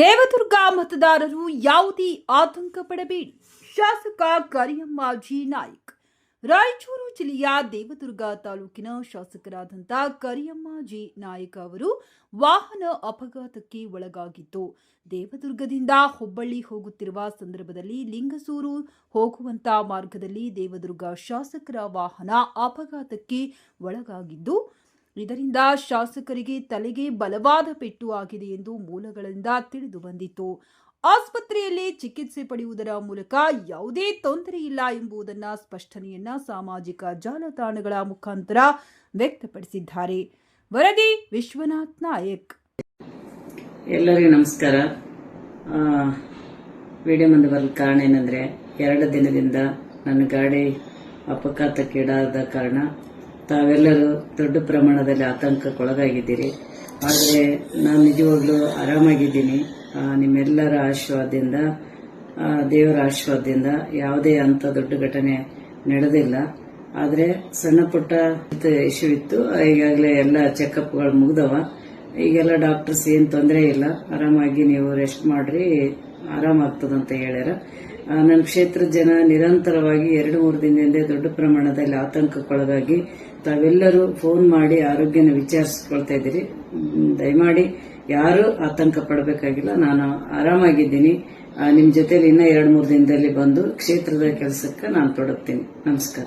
ದೇವದುರ್ಗ ಮತದಾರರು ಯಾವುದೇ ಆತಂಕ ಪಡಬೇಡಿ. ಶಾಸಕ ಕರಿಯಮ್ಮಾಜಿ ನಾಯ್ಕ, ರಾಯಚೂರು ಜಿಲ್ಲೆಯ ದೇವದುರ್ಗ ತಾಲೂಕಿನ ಶಾಸಕರಾದಂಥ ಕರಿಯಮ್ಮಾಜಿ ನಾಯಕ್ ಅವರು ವಾಹನ ಅಪಘಾತಕ್ಕೆ ಒಳಗಾಗಿದ್ದು, ದೇವದುರ್ಗದಿಂದ ಹುಬ್ಬಳ್ಳಿ ಹೋಗುತ್ತಿರುವ ಸಂದರ್ಭದಲ್ಲಿ ಲಿಂಗಸೂರು ಹೋಗುವಂತ ಮಾರ್ಗದಲ್ಲಿ ದೇವದುರ್ಗ ಶಾಸಕರ ವಾಹನ ಅಪಘಾತಕ್ಕೆ ಒಳಗಾಗಿದ್ದು ಇದರಿಂದ ಶಾಸಕರಿಗೆ ತಲೆಗೆ ಬಲವಾದ ಪೆಟ್ಟು ಆಗಿದೆ ಎಂದು ಮೂಲಗಳಿಂದ ತಿಳಿದು ಬಂದಿತ್ತು. ಆಸ್ಪತ್ರೆಯಲ್ಲಿ ಚಿಕಿತ್ಸೆ ಪಡೆಯುವುದರ ಮೂಲಕ ಯಾವುದೇ ತೊಂದರೆ ಇಲ್ಲ ಎಂಬುದನ್ನ ಸ್ಪಷ್ಟನೆಯನ್ನ ಸಾಮಾಜಿಕ ಜಾಲತಾಣಗಳ ಮುಖಾಂತರ ವ್ಯಕ್ತಪಡಿಸಿದ್ದಾರೆ. ವರದಿ ವಿಶ್ವನಾಥ್ ನಾಯಕ್. ಎಲ್ಲರಿಗೂ ನಮಸ್ಕಾರ. ವಿಡಿಯೋ ಮುಂದೆ ಬರಲು ಕಾರಣ ಏನಂದ್ರೆ, ಎರಡು ದಿನದಿಂದ ನನ್ನ ಗಾಡಿ ಅಪಘಾತಕ್ಕೀಡಾದ ಕಾರಣ ತಾವೆಲ್ಲರೂ ದೊಡ್ಡ ಪ್ರಮಾಣದಲ್ಲಿ ಆತಂಕಕ್ಕೊಳಗಾಗಿದ್ದೀರಿ. ಆದರೆ ನಾನು ನಿಜವಾಗ್ಲೂ ಆರಾಮಾಗಿದ್ದೀನಿ. ನಿಮ್ಮೆಲ್ಲರ ಆಶೀರ್ವಾದದಿಂದ ದೇವರ ಆಶೀರ್ವಾದದಿಂದ ಯಾವುದೇ ಅಂತ ದೊಡ್ಡ ಘಟನೆ ನಡೆದಿಲ್ಲ. ಆದರೆ ಸಣ್ಣ ಪುಟ್ಟ ಇಶ್ಯೂ ಇತ್ತು. ಈಗಾಗಲೇ ಎಲ್ಲ ಚೆಕಪ್ಗಳು ಮುಗ್ದವ. ಈಗೆಲ್ಲ ಡಾಕ್ಟರ್ಸ್ ಏನ್ ತೊಂದರೆ ಇಲ್ಲ. ಆರಾಮಾಗಿ ನೀವು ರೆಸ್ಟ್ ಮಾಡ್ರಿ. ಆರಾಮಾಗ್ತದಂತ ಹೇಳ್ಯಾರ. ನನ್ನ ಕ್ಷೇತ್ರದ ಜನ ನಿರಂತರವಾಗಿ ಎರಡು ಮೂರು ದಿನದಿಂದ ದೊಡ್ಡ ಪ್ರಮಾಣದಲ್ಲಿ ಆತಂಕಕ್ಕೊಳಗಾಗಿ ತಾವೆಲ್ಲರೂ ಫೋನ್ ಮಾಡಿ ಆರೋಗ್ಯನ ವಿಚಾರಿಸ್ಕೊಳ್ತಾ ಇದ್ದೀರಿ. ದಯಮಾಡಿ ಯಾರು ಆತಂಕ ಪಡಬೇಕಾಗಿಲ್ಲ. ನಾನು ಆರಾಮಾಗಿದ್ದೀನಿ. ನಿಮ್ಮ ನಿಮ್ ಜೊತೆಲಿ ಇನ್ನ ಎರಡು ಮೂರು ದಿನದಲ್ಲಿ ಬಂದು ಕ್ಷೇತ್ರದ ಕೆಲಸಕ್ಕೆ ನಾನು ತೊಡಗ್ತೀನಿ. ನಮಸ್ಕಾರ.